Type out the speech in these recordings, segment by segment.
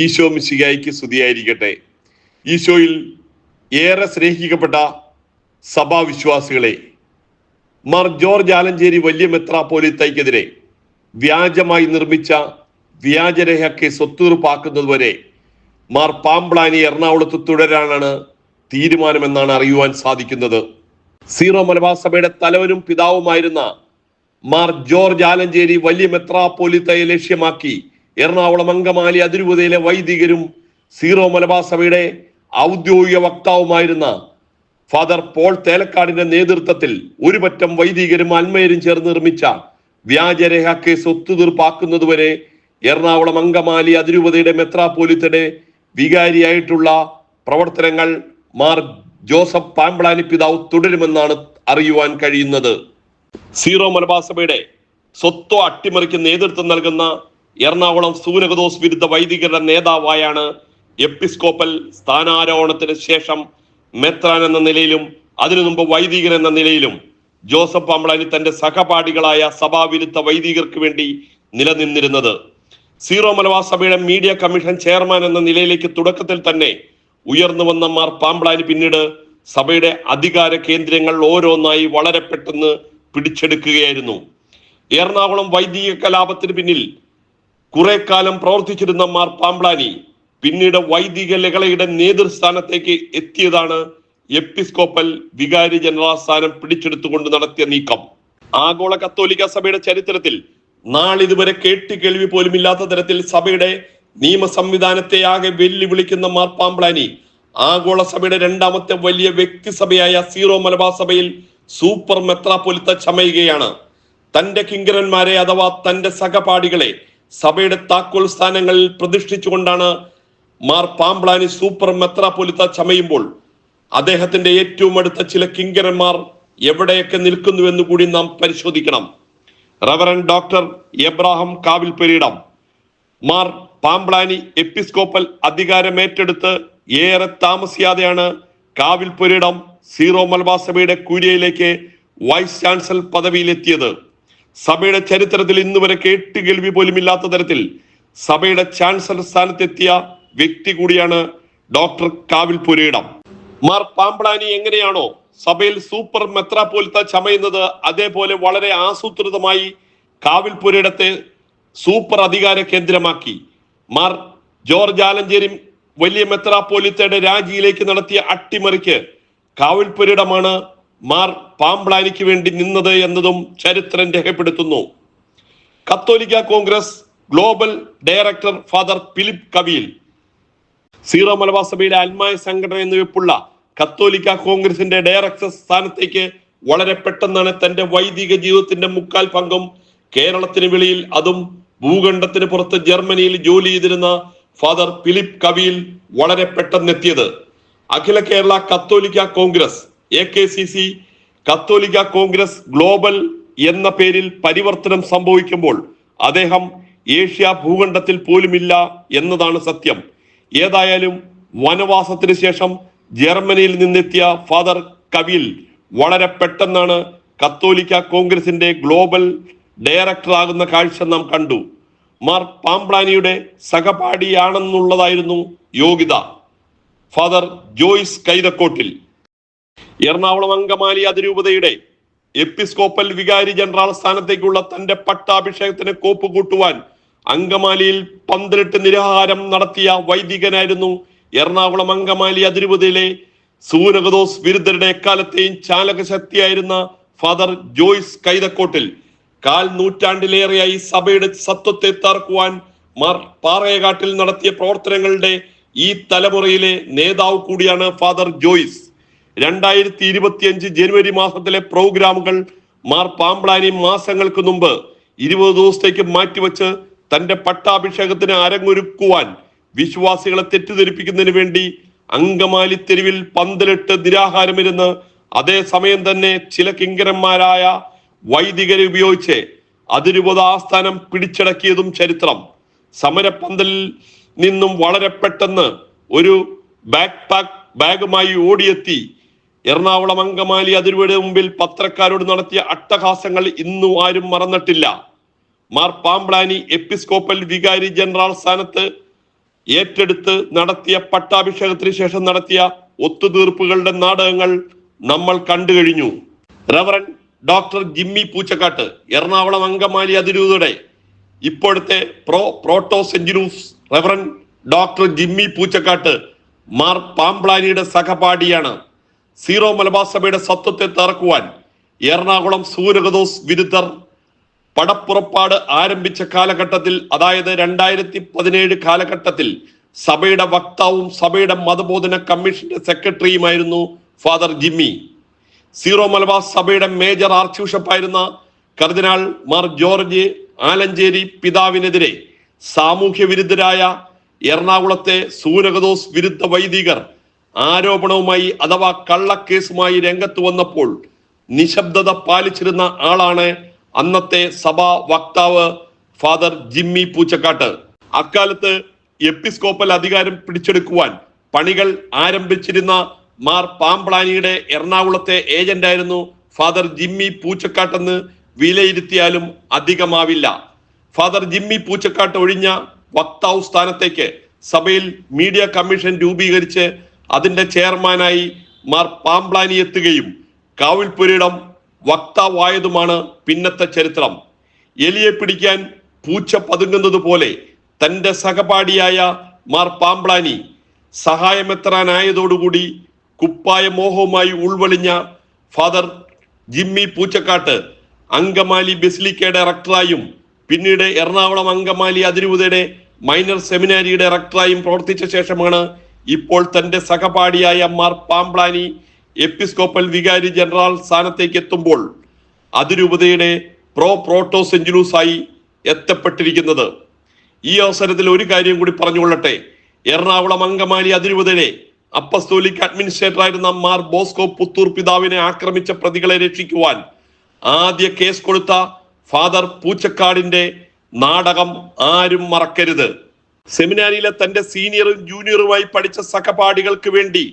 ഈശോ മിശികായിക്ക് സ്തുതിയായിരിക്കട്ടെ. ഈശോയിൽ ഏറെ സ്നേഹിക്കപ്പെട്ട സഭാവിശ്വാസികളെ മാർ ജോർജ് ആലഞ്ചേരി വലിയ മെത്രാപോലിത്തയ്ക്കെതിരെ വ്യാജമായി നിർമ്മിച്ച വ്യാജരേഖ കേസ് വരെ മാർ പാമ്പ്ലാനി എറണാകുളത്ത് തുടരാനാണ് തീരുമാനമെന്നാണ് അറിയുവാൻ സാധിക്കുന്നത്. സീറോ മലബാർ സഭയുടെ തലവനും പിതാവുമായിരുന്ന മാർ ജോർജ് ആലഞ്ചേരി വലിയ മെത്രാപോലിത്തയെ ലക്ഷ്യമാക്കി എറണാകുളം അങ്കമാലി അതിരൂപതയിലെ വൈദികരും സീറോ മലബാർ സഭയുടെ ഔദ്യോഗിക വക്താവുമായിരുന്ന ഫാദർ പോൾ തേലക്കാടിന്റെ നേതൃത്വത്തിൽ ഒരുപറ്റം വൈദികരും അന്മയരും ചേർന്ന് നിർമ്മിച്ച വ്യാജരേഖ കേസ് ഒത്തുതീർപ്പാക്കുന്നതുവരെ എറണാകുളം അങ്കമാലി അതിരൂപതയുടെ മെത്രാപോലിത്തയുടെ വികാരിയായിട്ടുള്ള പ്രവർത്തനങ്ങൾ മാർ ജോസഫ് പാമ്പ്ളാനി പിതാവ് തുടരുമെന്നാണ് അറിയുവാൻ കഴിയുന്നത്. സീറോ മലബാർ സഭയുടെ സ്വത്വ അട്ടിമറിക്ക് നേതൃത്വം നൽകുന്ന എറണാകുളം സൂനകദോസ് വിരുദ്ധ വൈദികരുടെ നേതാവായാണ് എപ്പിസ്കോപ്പൽ സ്ഥാനാരോഹണത്തിന് ശേഷം മെത്രാൻ എന്ന നിലയിലും അതിനു മുമ്പ് വൈദികൻ എന്ന നിലയിലും ജോസഫ് പാമ്പളാനി തന്റെ സഹപാഠികളായ സഭാവിരുദ്ധ വൈദികർക്ക് വേണ്ടി നിലനിന്നിരുന്നത്. സീറോ മലബാർ സഭയുടെ മീഡിയ കമ്മീഷൻ ചെയർമാൻ എന്ന നിലയിലേക്ക് തുടക്കത്തിൽ തന്നെ ഉയർന്നു വന്ന മാർ പാമ്പളാനി പിന്നീട് സഭയുടെ അധികാര കേന്ദ്രങ്ങൾ ഓരോന്നായി വളരെ പെട്ടെന്ന് പിടിച്ചെടുക്കുകയായിരുന്നു. എറണാകുളം വൈദിക കലാപത്തിന് പിന്നിൽ കുറെ കാലം പ്രവർത്തിച്ചിരുന്ന മാർ പാമ്പ്ലാനി പിന്നീട് വൈദിക ലഹളയുടെ നേതൃസ്ഥാനത്തേക്ക് എത്തിയതാണ് എപ്പിസ്കോപ്പൽ വികാരി ജനറൽ സ്ഥാനം പിടിച്ചെടുത്തുകൊണ്ട് നടത്തിയ നീക്കം. ആഗോള കത്തോലിക്ക സഭയുടെ ചരിത്രത്തിൽ നാളിതുവരെ കേട്ട് കേൾവി പോലും ഇല്ലാത്ത തരത്തിൽ സഭയുടെ നിയമ സംവിധാനത്തെ ആകെ വെല്ലുവിളിക്കുന്ന മാർ പാമ്പ്ലാനി ആഗോള സഭയുടെ രണ്ടാമത്തെ വലിയ വ്യക്തിസഭയായ സീറോ മലബാർ സഭയിൽ സൂപ്പർ മെത്രാപൊലിത്ത ചമയുകയാണ്. തന്റെ കിങ്കരന്മാരെ അഥവാ തന്റെ സഹപാഠികളെ സഭയുടെ താക്കോൽ സ്ഥാനങ്ങളിൽ പ്രതിഷ്ഠിച്ചുകൊണ്ടാണ് മാർ പാമ്പ്ലാനി സൂപ്പർ മെത്രാപൊലിത്ത ചമയുമ്പോൾ അദ്ദേഹത്തിന്റെ ഏറ്റവും അടുത്ത ചില കിങ്കരന്മാർ എവിടെയൊക്കെ നിൽക്കുന്നുവെന്ന് കൂടി നാം പരിശോധിക്കണം. Reverend doctor Abraham Kavil Pereedam Mar Pamplany episcopal അധികാരമേറ്റെടുത്ത് ഏറെ താമസിയാതെയാണ് കാവിൽ പുരിടം സീറോ മലബാർ സഭയുടെ കൂരിയയിലേക്ക് വൈസ് ചാൻസലർ പദവിയിലെത്തിയത്. സഭയുടെ ചരിത്രത്തിൽ ഇന്ന് വരെ കേട്ട് കേൾവി പോലും ഇല്ലാത്ത തരത്തിൽ സഭയുടെ ചാൻസലർ സ്ഥാനത്തെത്തിയ വ്യക്തി കൂടിയാണ് ഡോക്ടർ കാവിൽ പുരയിടം. മാർ പാമ്പ്ളാനി എങ്ങനെയാണോ സഭയിൽ സൂപ്പർ മെത്രാപോലിത്ത ചമയുന്നത് അതേപോലെ വളരെ ആസൂത്രിതമായി കാവിൽ പുരയിടത്തെ സൂപ്പർ അധികാര കേന്ദ്രമാക്കി. മാർ ജോർജ് ആലഞ്ചേരി വലിയ മെത്രാപോലിത്തയുടെ രാജിയിലേക്ക് നടത്തിയ അട്ടിമറിക്ക് കാവൽപുരിടമാണ് മാർ പാമ്പ്ലാനിക്ക് വേണ്ടി നിന്നത് എന്നതും ചരിത്രം രേഖപ്പെടുത്തുന്നു. Catholic Congress global director father Philip Kaviyil. Syro Malabar സഭയിലെ ആത്മായ സംഘടന എന്നിവയ്ക്കുള്ള കത്തോലിക്ക കോൺഗ്രസിന്റെ ഡയറക്ടർ സ്ഥാനത്തേക്ക് വളരെ പെട്ടെന്നാണ് തന്റെ വൈദിക ജീവിതത്തിന്റെ മുക്കാൽ പങ്കും കേരളത്തിന് വെളിയിൽ അതും ഭൂഖണ്ഡത്തിന് പുറത്ത് ജർമ്മനിയിൽ ജോലി ചെയ്തിരുന്ന ഫാദർ ഫിലിപ്പ് കവിയിൽ വളരെ പെട്ടെന്ന് എത്തിയത് Akhila Kerala Catholic Congress A K C C Catholic Congress global എന്ന പേരിൽ പരിവർത്തനം സംഭവിക്കുമ്പോൾ അദ്ദേഹം ഏഷ്യ ഭൂഖണ്ഡത്തിൽ പോലുമില്ല എന്നതാണ് സത്യം. ഏതായാലും വനവാസത്തിന് ശേഷം ജർമ്മനിയിൽ നിന്നെത്തിയ ഫാദർ കവിൽ വളരെ പെട്ടെന്നാണ് കത്തോലിക്ക കോൺഗ്രസിന്റെ ഗ്ലോബൽ ഡയറക്ടർ ആകുന്ന കാഴ്ച നാം കണ്ടു. മാർ പാംപ്ലാനിയുടെ സഹപാഠിയാണെന്നുള്ളതായിരുന്നു യോഗ്യത. ഫാദർ ജോയിസ് കൈതക്കോട്ടിൽ. എറണാകുളം അങ്കമാലി അതിരൂപതയുടെ എപ്പിസ്കോപ്പൽ വികാരി ജനറൽ സ്ഥാനത്തേക്കുള്ള തന്റെ പട്ടാഭിഷേകത്തിന് കോപ്പ് കൂട്ടുവാൻ അങ്കമാലിയിൽ പന്തിനെട്ട് നിരാഹാരം നടത്തിയ വൈദികനായിരുന്നു എറണാകുളം അങ്കമാലി അതിരൂപതയിലെ സൂനകദോസ് വിരുദ്ധരുടെ എക്കാലത്തെയും ചാലക ശക്തിയായിരുന്ന ഫാദർ ജോയ്സ് കൈതക്കോട്ടിൽ കാൽ നൂറ്റാണ്ടിലേറെയായി സഭയുടെ സത്വത്തെ തർക്കുവാൻ മാർ പാറയകാട്ടിൽ നടത്തിയ പ്രവർത്തനങ്ങളുടെ ഈ തലമുറയിലെ നേതാവ് കൂടിയാണ് ഫാദർ ജോയ്സ്. രണ്ടായിരത്തി ഇരുപത്തിയഞ്ച് ജനുവരി മാസത്തിലെ പ്രോഗ്രാമുകൾ മാർ പാമ്പ്ളാനി മാസങ്ങൾക്ക് മുമ്പ് ഇരുപത് ദിവസത്തേക്ക് മാറ്റിവെച്ച് തന്റെ പട്ടാഭിഷേകത്തിന് അരങ്ങൊരുക്കുവാൻ വിശ്വാസികളെ തെറ്റിദ്ധരിപ്പിക്കുന്നതിന് വേണ്ടി അങ്കമാലി തെരുവിൽ പന്തലിട്ട് നിരാഹാരമിരുന്ന് അതേസമയം തന്നെ ചില കിങ്കരന്മാരായ വൈദികരെ ഉപയോഗിച്ച് അതിരൂപത ആസ്ഥാനം പിടിച്ചടക്കിയതും ചരിത്രം. സമരപ്പന്തലിൽ നിന്നും വളരെ പെട്ടെന്ന് ഒരു ബാക്ക് പാക്ക് ബാഗുമായി ഓടിയെത്തി എറണാകുളം അങ്കമാലി അതിരുവയുടെ മുമ്പിൽ പത്രക്കാരോട് നടത്തിയ അട്ടഹാസങ്ങൾ ഇന്നും ആരും മറന്നിട്ടില്ല. മാർ പാമ്പ്ലാനി എപ്പിസ്കോപ്പൽ വികാരി ജനറൽ സ്ഥാനത്ത് ഏറ്റെടുത്ത് നടത്തിയ പട്ടാഭിഷേകത്തിന് ശേഷം നടത്തിയ ഒത്തുതീർപ്പുകളുടെ നാടകങ്ങൾ നമ്മൾ കണ്ടു കഴിഞ്ഞു. Reverend doctor Jimmy Poochakkatt Ernakulam Angamaly അതിരൂപതയുടെ ഇപ്പോഴത്തെ pro protosyncellus reverend doctor Jimmy Poochakkattu Mar പാംപ്ലാനിയുടെ സഹപാഠിയാണ്. സീറോ മലബാർ സഭയുടെ സത്വത്തെ തറക്കുവാൻ എറണാകുളം സൂര്യകദോസ് വിരുദ്ധർ പടപ്പുറപ്പാട് ആരംഭിച്ച കാലഘട്ടത്തിൽ അതായത് രണ്ടായിരത്തി പതിനേഴ് കാലഘട്ടത്തിൽ സഭയുടെ വക്താവും സഭയുടെ മതബോധന കമ്മീഷന്റെ സെക്രട്ടറിയുമായിരുന്നു ഫാദർ ജിമ്മി. സീറോ മലബാർ സഭയുടെ മേജർ ആർച്ച് ബിഷപ്പായിരുന്ന കർദിനാൾ മാർ ജോർജ് ആലഞ്ചേരി പിതാവിനെതിരെ സാമൂഹ്യ വിരുദ്ധരായ എറണാകുളത്തെ സൂനകദോസ് വിരുദ്ധ വൈദികർ ആരോപണവുമായി അഥവാ കള്ളക്കേസുമായി രംഗത്ത് വന്നപ്പോൾ നിശബ്ദത പാലിച്ചിരുന്ന ആളാണ് അന്നത്തെ സഭാ വക്താവ് ഫാദർ ജിമ്മി പൂച്ചക്കാട്ട്. അക്കാലത്ത് എപ്പിസ്കോപ്പൽ അധികാരം പിടിച്ചെടുക്കുവാൻ പണികൾ ആരംഭിച്ചിരുന്ന മാർ പാമ്പ്ളാനിയുടെ എറണാകുളത്തെ ഏജന്റായിരുന്നു ഫാദർ ജിമ്മി പൂച്ചക്കാട്ടെന്ന് വിലയിരുത്തിയാലും അധികമാവില്ല. ഫാദർ ജിമ്മി പൂച്ചക്കാട്ട് ഒഴിഞ്ഞ വക്താവ് സ്ഥാനത്തേക്ക് സഭയിൽ മീഡിയ കമ്മീഷൻ രൂപീകരിച്ച് അതിന്റെ ചെയർമാനായി മാർ പാംപ്ലാനി എത്തുകയും കാവിൽപുരയിടം വക്താവായതുമാണ് പിന്നത്തെ ചരിത്രം. എലിയെ പിടിക്കാൻ പൂച്ച പതുങ്ങുന്നത് പോലെ തന്റെ സഹപാഠിയായ മാർ പാംപ്ലാനി സഹായമെത്രാനായതോടുകൂടി കുപ്പായ മോഹവുമായി ഉൾവലിഞ്ഞ ഫാദർ ജിമ്മി പൂച്ചക്കാട്ട് അങ്കമാലി ബെസിലിക്കയുടെ ഡയറക്ടറായും പിന്നീട് എറണാകുളം അങ്കമാലി അതിരൂപതയുടെ മൈനർ സെമിനാരിയുടെ ഡയറക്ടറായും പ്രവർത്തിച്ച ശേഷമാണ് ഇപ്പോൾ തന്റെ സഹപാഠിയായ മാർ പാംപ്ലാനി എപ്പിസ്കോപ്പൽ വികാരി ജനറൽ സ്ഥാനത്തേക്ക് എത്തുമ്പോൾ അതിരൂപതയുടെ പ്രോ പ്രോട്ടോ സെഞ്ചുലൂസായി എത്തപ്പെട്ടിരിക്കുന്നത്. ഈ അവസരത്തിൽ ഒരു കാര്യം കൂടി പറഞ്ഞുകൊള്ളട്ടെ. എറണാകുളം അങ്കമാലി അതിരൂപതയുടെ അപ്പസ്തോലിക് അഡ്മിനിസ്ട്രേറ്റർ ആയിരുന്ന മാർ ബോസ്കോ പുത്തൂർ പിതാവിനെ ആക്രമിച്ച പ്രതികളെ രക്ഷിക്കുവാൻ ആദ്യ കേസ് കൊടുത്ത ഫാദർ പൂച്ചക്കാടിന്റെ നാടകം ആരും മറക്കരുത്. സെമിനാരിയിലെ തന്റെ സീനിയറും ജൂനിയറുമായി പഠിച്ച സഹപാഠികൾക്ക് വേണ്ടി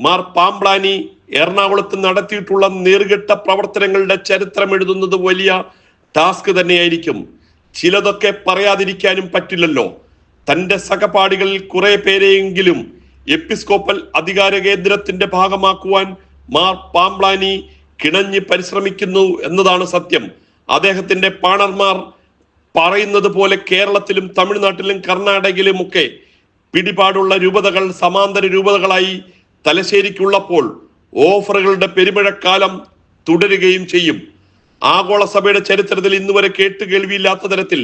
മാർ പാംബ്ലാനി എറണാകുളത്ത് നടത്തിയിട്ടുള്ള നേർഘട്ട പ്രവർത്തനങ്ങളുടെ ചരിത്രം എഴുതുന്നത് വലിയ ടാസ്ക് തന്നെയായിരിക്കും. ചിലതൊക്കെ പറയാതിരിക്കാനും പറ്റില്ലല്ലോ. തന്റെ സഹപാഠികളിൽ കുറെ പേരെയെങ്കിലും എപ്പിസ്കോപ്പൽ അധികാര കേന്ദ്രത്തിന്റെ ഭാഗമാക്കുവാൻ മാർ പാംബ്ലാനി കിണഞ്ഞ് പരിശ്രമിക്കുന്നു എന്നതാണ് സത്യം. അദ്ദേഹത്തിന്റെ പാണർമാർ പറയുന്നത് പോലെ കേരളത്തിലും തമിഴ്നാട്ടിലും കർണാടകയിലും ഒക്കെ പിടിപാടുള്ള രൂപതകൾ സമാന്തര രൂപതകളായി തലശ്ശേരിക്കുള്ളപ്പോൾ ഓഫറുകളുടെ പെരുമഴക്കാലം തുടരുകയും ചെയ്യും. ആഗോള സഭയുടെ ചരിത്രത്തിൽ ഇന്നുവരെ കേട്ട് കേൾവിയില്ലാത്ത തരത്തിൽ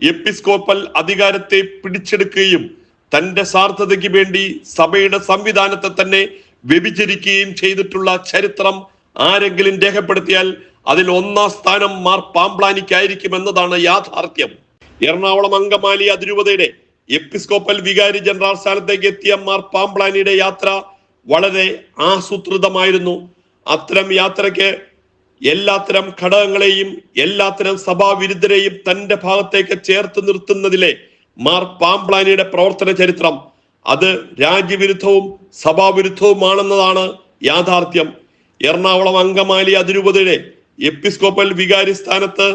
എപ്പിസ്കോപ്പൽ അധികാരത്തെ പിടിച്ചെടുക്കുകയും തന്റെ സാർത്ഥതയ്ക്ക് വേണ്ടി സഭയുടെ സംവിധാനത്തെ തന്നെ വ്യഭിചരിക്കുകയും ചെയ്തിട്ടുള്ള ചരിത്രം ആരെങ്കിലും രേഖപ്പെടുത്തിയാൽ അതിൽ ഒന്നാം സ്ഥാനം മാർ പാംപ്ലാനിക്കായിരിക്കും എന്നതാണ് യാഥാർത്ഥ്യം. എറണാകുളം അങ്കമാലി അതിരൂപതയുടെ എപ്പിസ്കോപ്പൽ വികാരി ജനറൽ സ്ഥാനത്തേക്ക് എത്തിയ മാർ പാംപ്ലാനിയുടെ യാത്ര വളരെ ആസൂത്രിതമായിരുന്നു. അത്തരം യാത്രയ്ക്ക് എല്ലാത്തരം ഘടകങ്ങളെയും എല്ലാത്തരം സഭാവിരുദ്ധരെയും തന്റെ ഭാഗത്തേക്ക് ചേർത്ത് നിർത്തുന്നതിലെ മാർ പാംപ്ലാനിയുടെ പ്രവർത്തന ചരിത്രം അത് രാജ്യവിരുദ്ധവും സഭാവിരുദ്ധവുമാണെന്നതാണ് യാഥാർത്ഥ്യം. എറണാകുളം അങ്കമാലി അതിരൂപതയുടെ എപ്പിസ്കോപ്പൽ വികാരി സ്ഥാനത്ത്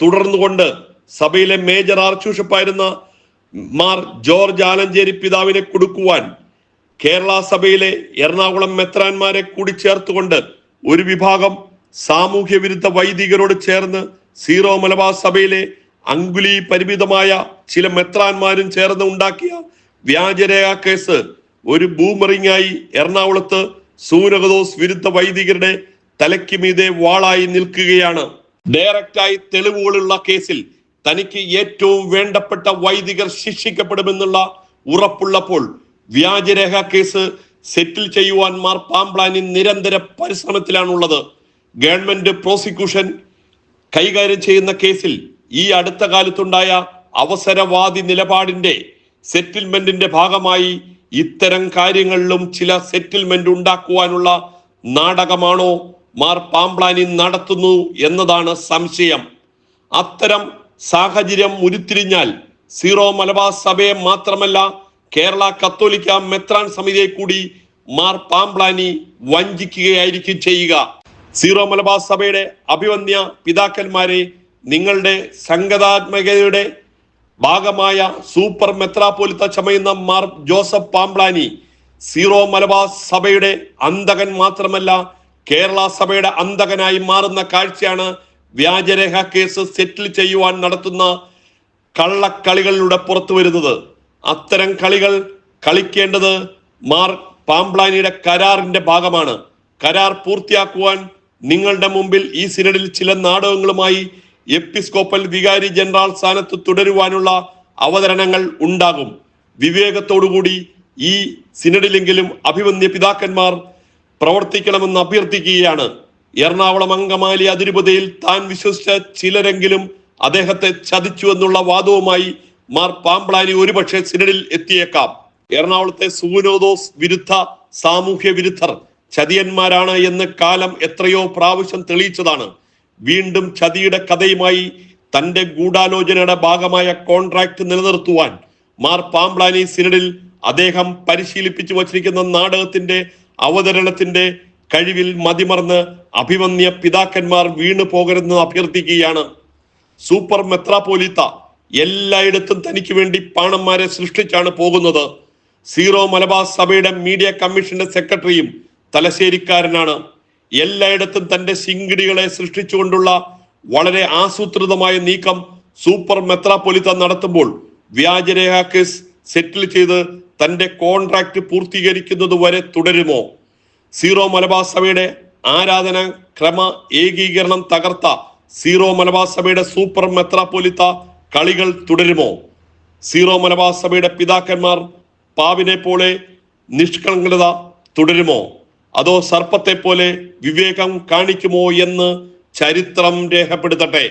തുടർന്നുകൊണ്ട് സഭയിലെ മേജർ ആർച്ച് ബിഷപ്പായിരുന്ന മാർ ജോർജ് ആലഞ്ചേരി പിതാവിനെ കൊടുക്കുവാൻ കേരള സഭയിലെ എറണാകുളം മെത്രാന്മാരെ കൂടി ചേർത്തുകൊണ്ട് ഒരു വിഭാഗം സാമൂഹ്യ വിരുദ്ധ വൈദികരോട് ചേർന്ന് സീറോ മലബാർ സഭയിലെ അങ്കുലി പരിമിതമായ ചില മെത്രാന്മാരും ചേർന്ന് ഉണ്ടാക്കിയ വ്യാജരേഖ കേസ് ഒരു ബൂമറിങ്ങായി എറണാകുളത്ത് സൂനകദോസ് വിരുദ്ധ വൈദികരുടെ തലയ്ക്ക് മീതെ വാളായി നിൽക്കുകയാണ്. ഡയറക്റ്റായി തെളിവുകളുള്ള കേസിൽ തനിക്ക് ഏറ്റവും വേണ്ടപ്പെട്ട വൈദികർ ശിക്ഷിക്കപ്പെടുമെന്നുള്ള ഉറപ്പുള്ളപ്പോൾ വ്യാജരേഖ കേസ് സെറ്റിൽ ചെയ്യുവാൻ മാർ പാംപ്ലാനി നിരന്തര പരിശ്രമത്തിലാണുള്ളത്. ഗവൺമെന്റ് പ്രോസിക്യൂഷൻ കൈകാര്യം ചെയ്യുന്ന കേസിൽ ഈ അടുത്ത കാലത്തുണ്ടായ അവസരവാദി നിലപാടിന്റെ സെറ്റിൽമെന്റിന്റെ ഭാഗമായി ഇത്തരം കാര്യങ്ങളിലും ചില സെറ്റിൽമെന്റ് ഉണ്ടാക്കുവാനുള്ള നാടകമാണോ മാർ പാമ്പ്ലാനി നടത്തുന്നു എന്നതാണ് സംശയം. അത്തരം സാഹചര്യം ഉരുത്തിരിഞ്ഞാൽ സീറോ മലബാർ സഭയെ മാത്രമല്ല കേരള കത്തോലിക്ക മെത്രാൻ സമിതിയെ കൂടി മാർ പാംപ്ലാനി വഞ്ചിക്കുകയായിരിക്കും ചെയ്യുക. സീറോ മലബാർ സഭയുടെ അഭിവന്യ പിതാക്കന്മാരെ നിങ്ങളുടെ സംഗതാത്മകതയുടെ ഭാഗമായ സൂപ്പർ മെത്രാപോലിത്ത ചമയുന്ന മാർ ജോസഫ് പാമ്പ്ലാനി സീറോ മലബാർ സഭയുടെ അന്തകൻ മാത്രമല്ല കേരള സഭയുടെ അന്തകനായി മാറുന്ന കാഴ്ചയാണ് വ്യാജരേഖ കേസ് സെറ്റിൽ ചെയ്യുവാൻ നടത്തുന്ന കള്ളക്കളികളിലൂടെ പുറത്തു വരുന്നത്. അത്തരം കളികൾ കളിക്കേണ്ടത് മാർ പാംപ്ലാനിയുടെ കരാറിന്റെ ഭാഗമാണ്. കരാർ പൂർത്തിയാക്കുവാൻ നിങ്ങളുടെ മുമ്പിൽ ഈ സിനഡിൽ ചില നാടകങ്ങളുമായി എപ്പിസ്കോപ്പൽ വികാരി ജനറൽ സ്ഥാനത്ത് തുടരുവാനുള്ള അവതരണങ്ങൾ ഉണ്ടാകും. വിവേകത്തോടുകൂടി ഈ സിനഡിലെങ്കിലും അഭിമന്യ പിതാക്കന്മാർ പ്രവർത്തിക്കണമെന്ന് അഭ്യർത്ഥിക്കുകയാണ്. എറണാകുളം അങ്കമാലി അതിരൂപതയിൽ താൻ വിശ്വസിച്ച ചിലരെങ്കിലും അദ്ദേഹത്തെ ചതിച്ചു എന്നുള്ള വാദവുമായി മാർ പാമ്പ്ലാനി ഒരുപക്ഷെ സിനഡിൽ എത്തിയേക്കാം. എറണാകുളത്തെ സുവിനോദോസ് വിരുദ്ധ സാമൂഹ്യ വിരുദ്ധർ ചതിയന്മാരാണ് എന്ന് കാലം എത്രയോ പ്രാവശ്യം തെളിയിച്ചതാണ്. വീണ്ടും ചതിയുടെ കഥയുമായി തന്റെ ഗൂഢാലോചനയുടെ ഭാഗമായ കോൺട്രാക്ട് നിലനിർത്തുവാൻ മാർ പാംപ്ലാനി സിനഡിൽ അദ്ദേഹം പരിശീലിപ്പിച്ചു വച്ചിരിക്കുന്ന നാടകത്തിന്റെ അവതരണത്തിന്റെ കഴിവിൽ മതിമറന്ന് അഭിമന്യ പിതാക്കന്മാർ വീണു പോകരുതെന്ന് അഭ്യർത്ഥിക്കുകയാണ്. സൂപ്പർ മെത്രാപോലിത്ത എല്ലായിടത്തും തനിക്ക് വേണ്ടി പാണന്മാരെ സൃഷ്ടിച്ചാണ് പോകുന്നത്. സീറോ മലബാർ സഭയുടെ മീഡിയ കമ്മീഷന്റെ സെക്രട്ടറിയും തലശ്ശേരിക്കാരനാണ്. എല്ലായിടത്തും തന്റെ ശിങ്കിടികളെ സൃഷ്ടിച്ചുകൊണ്ടുള്ള വളരെ ആസൂത്രിതമായ നീക്കം സൂപ്പർ മെത്രാപ്പൊലിത്ത നടത്തുമ്പോൾ വ്യാജരേഖ കേസ് സെറ്റിൽ ചെയ്ത് തന്റെ കോൺട്രാക്ട് പൂർത്തീകരിക്കുന്നത് വരെ തുടരുമോ? സീറോ മലബാർ സഭയുടെ ആരാധന ക്രമ ഏകീകരണം തകർത്ത സീറോ മലബാർ സഭയുടെ സൂപ്പർ മെത്രാപ്പൊലിത്ത കളികൾ തുടരുമോ? സീറോ മലബാർ സഭയുടെ പിതാക്കന്മാർ പാവിനെ പോലെ നിഷ്കളങ്കത തുടരുമോ? അതോ സർപ്പത്തെ പോലെ വിവേകം കാണിക്കുമോ എന്ന് ചരിത്രം രേഖപ്പെടുത്തട്ടെ?